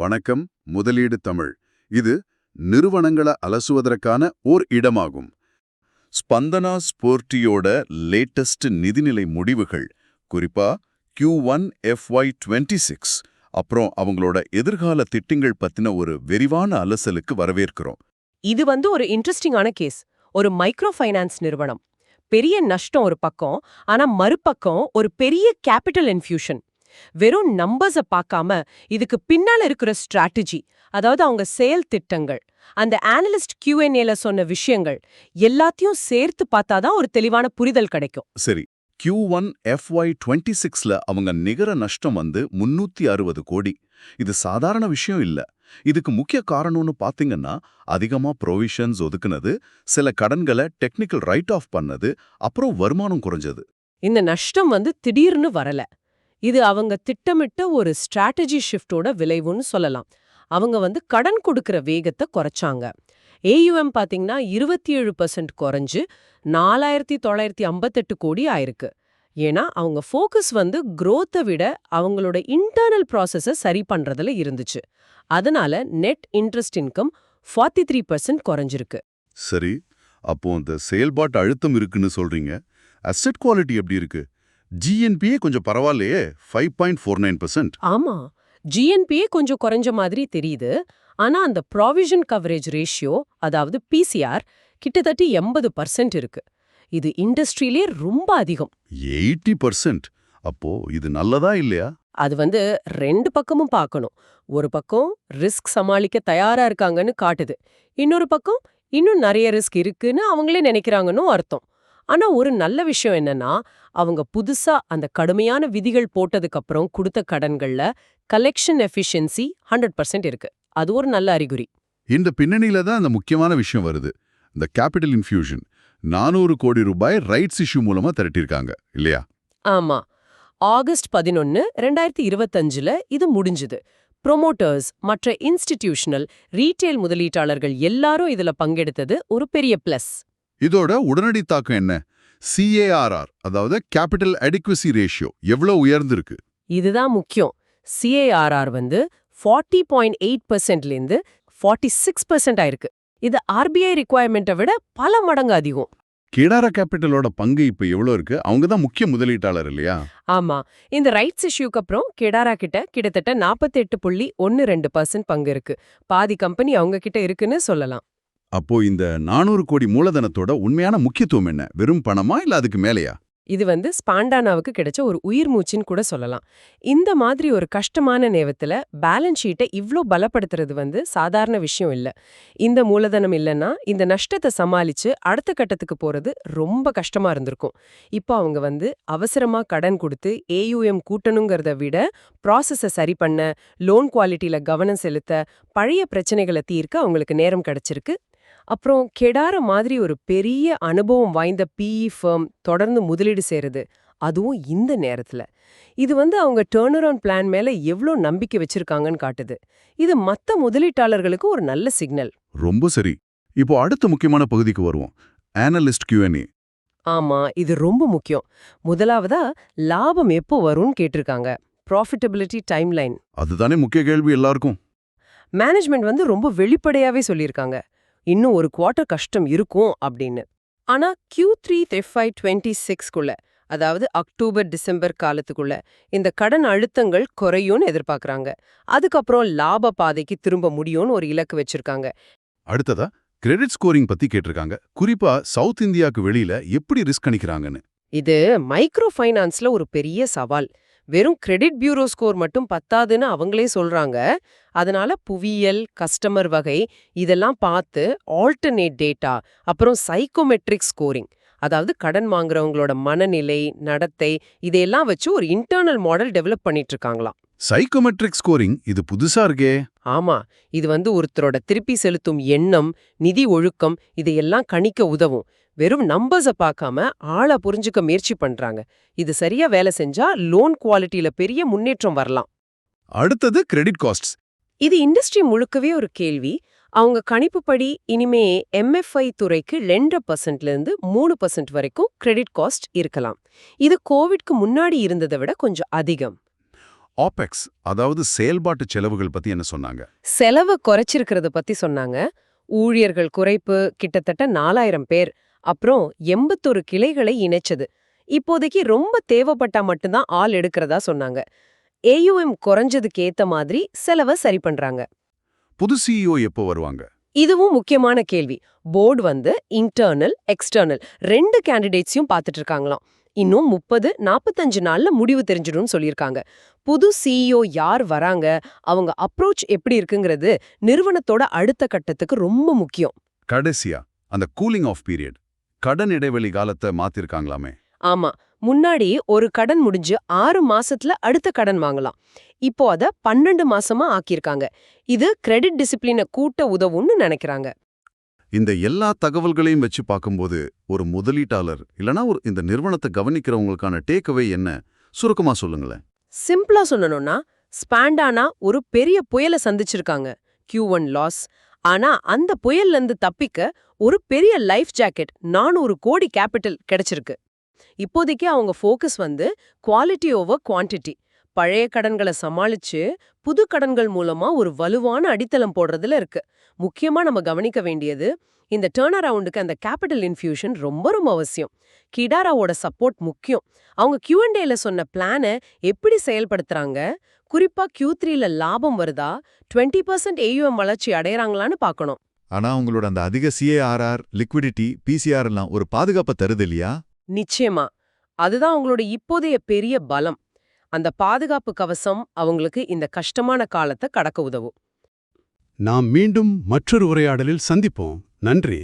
வணக்கம் முதலீடு தமிழ். இது நிறுவனங்களை அலசுவதற்கான ஓர் இடமாகும். ஸ்பந்தனா ஸ்போர்ட்டியோட லேட்டஸ்ட் நிதிநிலை முடிவுகள் குறிப்பா Q one FY twenty six அப்புறம் அவங்களோட எதிர்கால திட்டங்கள் பத்தின ஒரு விரிவான அலசலுக்கு வரவேற்கிறோம். இது வந்து ஒரு இன்ட்ரெஸ்டிங்கான கேஸ் ஒரு மைக்ரோ ஃபைனான்ஸ் நிறுவனம். பெரிய நஷ்டம் ஒரு பக்கம் ஆனா மறுபக்கம் ஒரு பெரிய கேபிட்டல் இன்ஃபியூஷன் வெறும் நம்பர்ஸ பார்க்காம இதுக்கு பின்னால இருக்கிற ஸ்ட்ராட்டஜி அதாவது அவங்க செயல் திட்டங்கள் அந்த அனலிஸ்ட் கியூஎன்ஏல சொன்ன விஷயங்கள் எல்லாத்தையும் சேர்த்து பார்த்தாதான் ஒரு தெளிவான புரிதல் கிடைக்கும். சரி Q1 ஒன் எஃப்ஒய் டுவெண்ட்டி சிக்ஸ்ல அவங்க நிகர நஷ்டம் வந்து முன்னூத்தி அறுபது கோடி. இது சாதாரண விஷயம் இல்ல. இதுக்கு முக்கிய காரணம்னு பாத்தீங்கன்னா அதிகமா ப்ரொவிஷன்ஸ் ஒதுக்குனது சில கடன்களை டெக்னிக்கல் ரைட் ஆஃப் பண்ணது அப்புறம் வருமானம் குறைஞ்சது. இந்த நஷ்டம் வந்து திடீர்னு வரல. இது அவங்க திட்டமிட்ட ஒரு ஸ்ட்ராட்டஜி ஷிஃப்டோட விளைவுன்னு சொல்லலாம். அவங்க வந்து கடன் கொடுக்கிற வேகத்தை குறைச்சாங்க. ஏயுஎம் பாத்தீங்கன்னா இருபத்தி ஏழு பர்சன்ட் குறைஞ்சு நாலாயிரத்தி தொள்ளாயிரத்தி ஐம்பத்தெட்டு கோடி ஆயிருக்கு. ஏன்னா அவங்க ஃபோக்கஸ் வந்து குரோத்தை விட அவங்களோட இன்டர்னல் ப்ராசஸை சரி பண்றதுல இருந்துச்சு. அதனால net interest income forty three percent குறைஞ்சிருக்கு. சரி அப்போ அந்த செயல்பாட்டு அழுத்தம் இருக்குன்னு சொல்றீங்க. அசெட் குவாலிட்டி எப்படி இருக்கு? ஜிஎன்பியே கொஞ்சம் பரவாயில்லையே five point four nine percent ஆமா ஜிஎன்பியே கொஞ்சம் குறைஞ்ச மாதிரி தெரியுது. ஆனா அந்த ப்ராவிஷன் கவரேஜ் ரேஷியோ அதாவது பிசிஆர் கிட்டத்தட்ட எண்பது பர்சன்ட் இருக்கு. இது இண்டஸ்ட்ரியிலே ரொம்ப அதிகம். எயிட்டி பர்சன்ட் அப்போ இது நல்லதா இல்லையா? அது வந்து ரெண்டு பக்கமும் பார்க்கணும். ஒரு பக்கம் ரிஸ்க் சமாளிக்க தயாரா இருக்காங்கன்னு காட்டுது. இன்னொரு பக்கம் இன்னும் நிறைய ரிஸ்க் இருக்குன்னு அவங்களே நினைக்கிறாங்கன்னு அர்த்தம். ஆனா ஒரு நல்ல விஷயம் என்னன்னா அவங்க புதுசா அந்த கடுமையான விதிகள் போட்டதுக்கு அப்புறம் கொடுத்த கடன்கள்ல கலெக்ஷன் எஃபிஷியன்சி ஹண்ட்ரட் பர்சன்ட் இருக்கு. அது ஒரு நல்ல அறிகுறி. இந்த பின்னணியில தான் அந்த முக்கியமான விஷயம் வருது. இந்த கேபிட்டல் இன்ஃபியூஷன் நானூறு கோடி ரூபாய் ரைட்ஸ் இஷ்யூ மூலமா திரட்டியிருக்காங்க இல்லையா? ஆமா. ஆகஸ்ட் பதினொன்னு ரெண்டாயிரத்தி இருபத்தஞ்சுல இது முடிஞ்சுது. ப்ரொமோட்டர்ஸ் மற்ற இன்ஸ்டிடியூஷனல் ரீட்டெயில் முதலீட்டாளர்கள் எல்லாரும் இதுல பங்கெடுத்தது ஒரு பெரிய பிளஸ் இதோட உடனடி தாக்கம் என்ன? சிஏஆர்ஆர் அதாவது கேபிட்டல் அடிக்வசி ரேஷியோ எவ்வளவு உயர்ந்திருக்கு? இதுதான் முக்கியம். சிஏஆர்ஆர் வந்து ஃபார்ட்டி பாயிண்ட் எயிட் பர்சன்ட்லேருந்து ஃபார்ட்டி சிக்ஸ் பர்சன்ட் ஆயிருக்கு. இது ஆர்பிஐ ரிக்குவயர்மெண்ட்டை விட பல மடங்கு அதிகம். கிடாரா கேபிட்டலோட பங்கு இப்ப எவ்வளவு இருக்கு? அவங்க தான் முக்கிய முதலீட்டாளர் இல்லையா? ஆமா. இந்த ரைட்ஸ் இஷ்யூக்கு அப்புறம் கெடாரா கிட்ட கிட்டத்தட்ட நாற்பத்தெட்டு புள்ளி ஒன்னு ரெண்டு பர்சன்ட் பங்கு இருக்கு. பாதி கம்பெனி அவங்க கிட்ட இருக்குன்னு சொல்லலாம். அப்போ இந்த நானூறு கோடி மூலதனத்தோட உண்மையான முக்கியத்துவம் என்ன? வெறும் பணமா இல்ல அதுக்கு மேலையா? இது வந்து ஸ்பாண்டானாவுக்கு கிடைச்ச ஒரு உயிர் மூச்சுன்னு கூட சொல்லலாம். இந்த மாதிரி ஒரு கஷ்டமான நேரத்துல பேலன்ஸ் ஷீட்டை இவ்ளோ பலப்படுத்துறது வந்து சாதாரண விஷயம் இல்ல. இந்த மூலதனம் இல்லைன்னா இந்த நஷ்டத்தை சமாளிச்சு அடுத்த கட்டத்துக்கு போறது ரொம்ப கஷ்டமா இருந்திருக்கும். இப்போ அவங்க வந்து அவசரமா கடன் கொடுத்து ஏயுஎம் கூட்டணுங்கிறத விட ப்ராசஸை சரி பண்ண லோன் குவாலிட்டியில கவனம் செலுத்த பழைய பிரச்சனைகளை தீர்க்க அவங்களுக்கு நேரம் கிடைச்சிருக்கு. அப்புறம் கெடார மாதிரி ஒரு பெரிய அனுபவம் வாய்ந்த பிஇ ஃபர்ம் தொடர்ந்து முதலீடு செய்றது. அதுவும் இந்த நேரத்துல. இது வந்து அவங்க டேர்ன் அரவுண்ட் பிளான் மேல எவ்ளோ நம்பிக்கை வச்சிருக்காங்கன்னு காட்டுது. இது மத்த முதலீட்டாளர்களுக்கு ஒரு நல்ல சிக்னல் ரொம்ப சரி. இப்போ அடுத்த முக்கியமான பகுதிக்கு வருவோம். அனலிஸ்ட் Q&A ஆமா இது ரொம்ப முக்கியம். முதலாவதா லாபம் எப்போ வரும்னு கேட்டிருக்காங்க. ப்ராஃபிட்டபிலிட்டி டைம்லைன் அதுதானே முக்கிய கேள்வி எல்லாருக்கும். மேனேஜ்மெண்ட் வந்து ரொம்ப வெளிப்படையாவே சொல்லியிருக்காங்க. இன்னும் ஒரு குவார்ட்டர் கஷ்டம் இருக்கும் அப்படின்னு. ஆனா Q த்ரீ எஃப்ஐ டுவெண்ட்டி சிக்ஸ்க்குள்ள அதாவது அக்டோபர் டிசம்பர் காலத்துக்குள்ள இந்த கடன் அழுத்தங்கள் குறையும்னு எதிர்பார்க்கறாங்க. அதுக்கப்புறம் லாப பாதைக்கு திரும்ப முடியும்னு ஒரு இலக்கு வச்சிருக்காங்க. அடுத்ததா கிரெடிட் ஸ்கோரிங் பத்தி கேட்டிருக்காங்க. குறிப்பா சவுத் இந்தியாக்கு வெளியில எப்படி ரிஸ்க் கணிக்கிறாங்கன்னு இது மைக்ரோ ஃபைனான்ஸ்ல ஒரு பெரிய சவால். வெறும் கிரெடிட் பியூரோ ஸ்கோர் மட்டும் பத்தாதுன்னு அவங்களே சொல்றாங்க. அதனால புவியியல் கஸ்டமர் வகை இதெல்லாம் பார்த்து ஆல்டர்னேட் டேட்டா அப்புறம் சைக்கோமெட்ரிக் ஸ்கோரிங் அதாவது கடன் வாங்குறவங்களோட மனநிலை நடத்தை இதையெல்லாம் வச்சு ஒரு இன்டர்னல் மாடல் டெவலப் பண்ணிட்டு இருக்காங்களாம். சைக்கோமெட்ரிக் ஸ்கோரிங் இது புதுசா இருக்கே. ஆமா இது வந்து ஒருத்தரோட திருப்பி செலுத்தும் எண்ணம் நிதி ஒழுக்கம் இதையெல்லாம் கணிக்க உதவும். வெறும் நம்பர்ஸ பார்க்காம ஆளை புரிஞ்சுக்க முயற்சி பண்றாங்க. இது சரியா வேலை செஞ்சா லோன் குவாலிட்டியில பெரிய முன்னேற்றம் வரலாம். அடுத்தது கிரெடிட் காஸ்ட்ஸ் இது இண்டஸ்ட்ரி முழுக்கவே ஒரு கேள்வி. அவங்க கணிப்புப்படி இனிமே எம்எஃப்ஐ துறைக்கு ரெண்டரை பர்சன்ட்ல இருந்து மூணு பர்சன்ட் வரைக்கும் கிரெடிட் காஸ்ட் இருக்கலாம். இது கோவிட்க்கு முன்னாடி இருந்ததை விட கொஞ்சம் அதிகம். ஆபெக்ஸ் அதாவது செயல்பாட்டு செலவுகள் பத்தி என்ன சொன்னாங்க? செலவு குறைச்சிருக்கிறத பத்தி சொன்னாங்க. ஊழியர்கள் குறைப்பு கிட்டத்தட்ட நாலாயிரம் பேர். அப்புறம் எண்பத்தொரு கிளைகளை இணைச்சது. இப்போதைக்கு ரொம்ப தேவைப்பட்டா மட்டும்தான் ஆள் எடுக்கிறதா சொன்னாங்க. ஏயுஎம் குறைஞ்சதுக்கு ஏத்த மாதிரி செலவை சரி பண்றாங்க. புது சிஇஓ எப்போ வருவாங்க? இதுவும் முக்கியமான கேள்வி. போர்டு வந்து இன்டர்னல் எக்ஸ்டர்னல் ரெண்டு கேண்டிடேட்ஸையும் பார்த்துட்டு இருக்காங்களாம். இன்னும் முப்பது நாற்பத்தஞ்சு நாள்ல முடிவு தெரிஞ்சிடும்னு சொல்லியிருக்காங்க. புது சிஇஓ யார் வராங்க? அவங்க அப்ரோச் எப்படி இருக்குங்கிறது நிறுவனத்தோட அடுத்த கட்டத்துக்கு ரொம்ப முக்கியம். கடைசியா அந்த கூலிங் ஆஃப் பீரியட் கடன் இடைவெளி காலத்தை மாத்திருக்காங்களாமே. ஆமா. முன்னாடி ஒரு கடன் முடிஞ்சு ஆறு மாசத்துல அடுத்த கடன் வாங்கலாம். இப்போ அத பன்னெண்டு மாசமா ஆக்கியிருக்காங்க. இது கிரெடிட் டிசிப்ளினை கூட்ட உதவும்னு நினைக்கிறாங்க. இந்த எல்லா தகவல்களையும் வச்சு பார்க்கும்போது ஒரு முதலீட்டாளர் இல்லனா ஒரு இந்த நிறுவனத்தை கவனிக்கிறவங்களுக்கான டேக்அவே என்ன? சுருக்கமா சொல்லுங்களேன். சிம்பிளா சொல்லணும்னா ஸ்பாண்டானா ஒரு பெரிய புயலை சந்திச்சிருக்காங்க. கியூ ஒன் லாஸ் ஆனா அந்த புயல்ல இருந்து தப்பிக்க ஒரு பெரிய லைஃப் ஜாக்கெட் நானூறு கோடி கேபிட்டல் கிடைச்சிருக்கு. இப்போதைக்கு அவங்க ஃபோக்கஸ் வந்து குவாலிட்டி ஓவர் குவான்டிட்டி. பழைய கடன்களை சமாளிச்சு புது கடன்கள் மூலமா ஒரு வலுவான அடித்தளம் போடுறதுல இருக்கு. முக்கியமா நம்ம கவனிக்க வேண்டியது இந்த டேர்ன் அரவுண்டுக்கு அந்த கேபிட்டல் இன்ஃபியூஷன் ரொம்ப ரொம்ப அவசியம். கிடாராவோட சப்போர்ட் முக்கியம். அவங்க கியூஎன்டேல சொன்ன பிளானை எப்படி செயல்படுத்துறாங்க? குறிப்பா கியூ த்ரீல லாபம் வருதா? டுவெண்ட்டி பர்சன்ட் ஏயுஎம் வளர்ச்சி அடையறாங்களான்னு பார்க்கணும். ஆனா உங்களோட அந்த அதிக சிஏஆர்ஆர் லிக்விடிட்டி பிசிஆர் எல்லாம் ஒரு பாதுகாப்பை தருது இல்லையா? நிச்சயமா. அதுதான் அவங்களோட இப்போதைய பெரிய பலம். அந்த பாதுகாப்பு கவசம் அவங்களுக்கு இந்த கஷ்டமான காலத்தை கடக்க உதவும். நாம் மீண்டும் மற்றொரு உரையாடலில் சந்திப்போம். நன்றி.